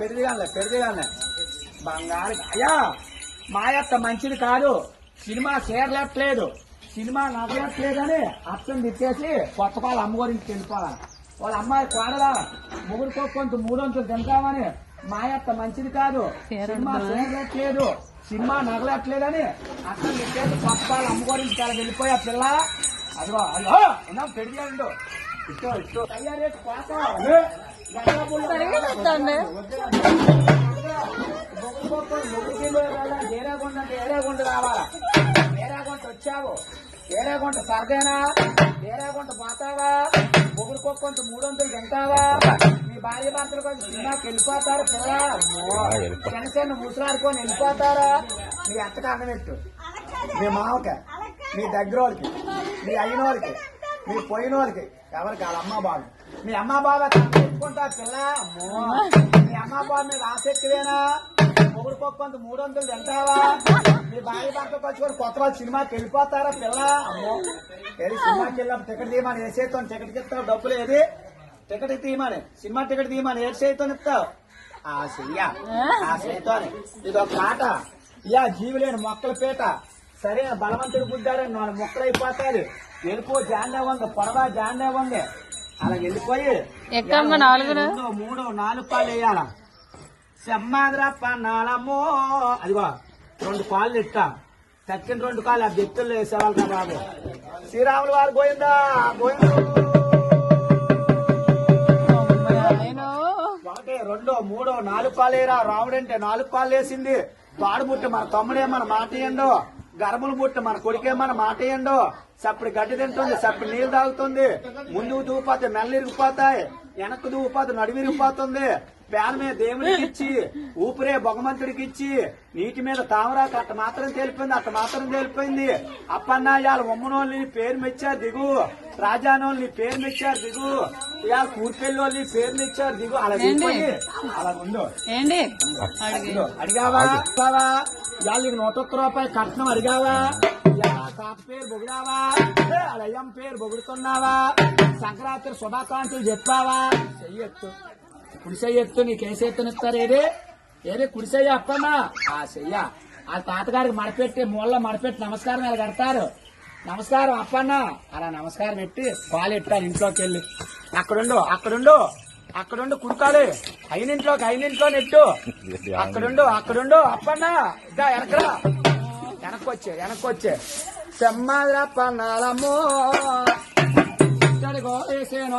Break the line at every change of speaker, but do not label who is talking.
పెరిదిగానే పెరిదిగానే బంగారు అయ్యా మాయత్త మంచిది కాదు. సినిమా చేరలేట్లేదు. సినిమా నవ్వట్లేదని అర్థం తిట్టేసి కొత్త వాళ్ళ అమ్మ గురించి వెళ్ళిపోవాలి. వాళ్ళ అమ్మాయి కోడలా ముగ్గురు కొంత మూడొంతులు తింటామని మాయత్త మంచిది కాదు. సినిమా చేరలేట్లేదు సినిమా నగలట్లేదని అర్థం తిట్టేసి కొత్త వాళ్ళ అమ్మ గురించి చాలా వెళ్ళిపోయా పిల్ల. అదిగో ఉన్నాం పెడిగాడు ఇష్టం కోత రావాలా ఏరాగుంట వచ్చావు ఏరాగుంట సర్దేనా ఏరాగుంట పోతావా ముగ్గురు కొంత మూడు వందలు తింటావా? భార్య భర్తలు కొంచెం సినిమాకి వెళ్ళిపోతారు? పిల్ల చిన్న చిన్న ముసలాడుకొని వెళ్ళిపోతారా? మీ అత్తకు అన్నమెట్టు మీ మామకి మీ దగ్గర వాళ్ళకి మీ అయిన వాళ్ళకి మీ పోయిన వాళ్ళకి ఎవరికి? వాళ్ళ అమ్మ బాబు. మీ అమ్మ బాబా తెచ్చుకుంటా పిల్ల. అమ్మో. మీ అమ్మ బాబు మీద ఆసక్తివేనా మొగుడు కొంత మూడు వందలు తింటావా? మీ భార్య భర్త వచ్చుకొని కొత్త వాళ్ళు సినిమాకి వెళ్ళిపోతారా పిల్ల? అమ్మో. ఏది సినిమాకి వెళ్ళినప్పుడు టికెట్ తీయమని ఏ చేస్తాం టికెట్ ఇస్తావు డబ్బులు ఏది? టికెట్ తీయమని సినిమా టికెట్ తీయమని ఏ చేతితో ఇస్తావు ఆ చెయ్య ఆ? చేతితోనే ఇది ఒక ఆట యా జీవి లేని మొక్కల పీట. సరే బలవంతుడు గుద్దారని నాలుగు మొక్కలు అయిపోతారు వెళ్ళిపో జాండే ఉంది పొడవా జాండే ఉంది. అలా వెళ్ళిపోయి మూడో నాలుగు పాలు వేయాల? సెమ్మాదిరా పన్నాలమ్మో అదిగో రెండు పాలు ఇట్టా తక్కిన రెండు కాళ్ళు ఆ బెత్తుల్లో వేసేవాళ్ళు బాబు. శ్రీరాములు వారు పోయిందా పోయిండు నాలుగు పాలేరా రాముడంటే నాలుగు పాలు వేసింది. పాడు బుట్ట మన తమ్ముడే మన మాట ఏండో గర్భలు బుట్ట మన కొడుకే మన మాట ఏండో సప్పుడు గడ్డి తింటుంది సప్పుడు నీళ్ళు తాగుతుంది. ముందుకు దూపోతే మెల్ల ఇరిగిపోతాయి. వెనక్కు దూపోతే నడుము పేన మీద దేవుడికి ఇచ్చి ఊపిరే భగవంతుడికి ఇచ్చి నీటి మీద తామరాకు అట్ట మాత్రం తెలిపింది అట్ట మాత్రం తెలిపింది అప్పన్నా ఇవాళ ఉమ్మనోళ్ళని పేరు మెచ్చారు దిగు. రాజానోళ్ళని పేరు మెచ్చారు దిగు. ఇవాళ కూర్పెల్లి వాళ్ళని పేరు మెచ్చారు దిగు అలా అలా ఉండు.
ఏంటి?
అడిగావా? నూట ఒక్క రూపాయి కట్నం అడిగావా? తాత పేరు బొగిడావా? ఏ, వాళ్ళ అయ్యమ్మ పేరు బొగుడుతున్నావా? సంక్రాంతి శుభాకాంక్షలు చెప్పావా? చెయ్యొచ్చు కుడి చెయ్యొచ్చు నీకు ఏ చేత్తు ఇస్తారు ఏది? ఏది? కుడి చెయ్యి అప్పన్నా ఆ చెయ్య. ఆ తాతగారికి మడపెట్టి మూల మడపెట్టి నమస్కారం ఇలా కడతారు. నమస్కారం అప్పన్న. అలా నమస్కారం పెట్టి పాలు ఎట్టాను ఇంట్లోకి వెళ్ళి. అక్కడుండు అక్కడుండు అక్కడుండు కుడుకాలి అయిన ఇంట్లో నెట్టు. అక్కడుండు అక్కడుండు అప్పన్న. ఇదా వెనకరా వెనక్కొచ్చే వెనక్కొచ్చే. సెమ్మాదిరా పన్నాలమ్మో ఇక్కడికో వేసేను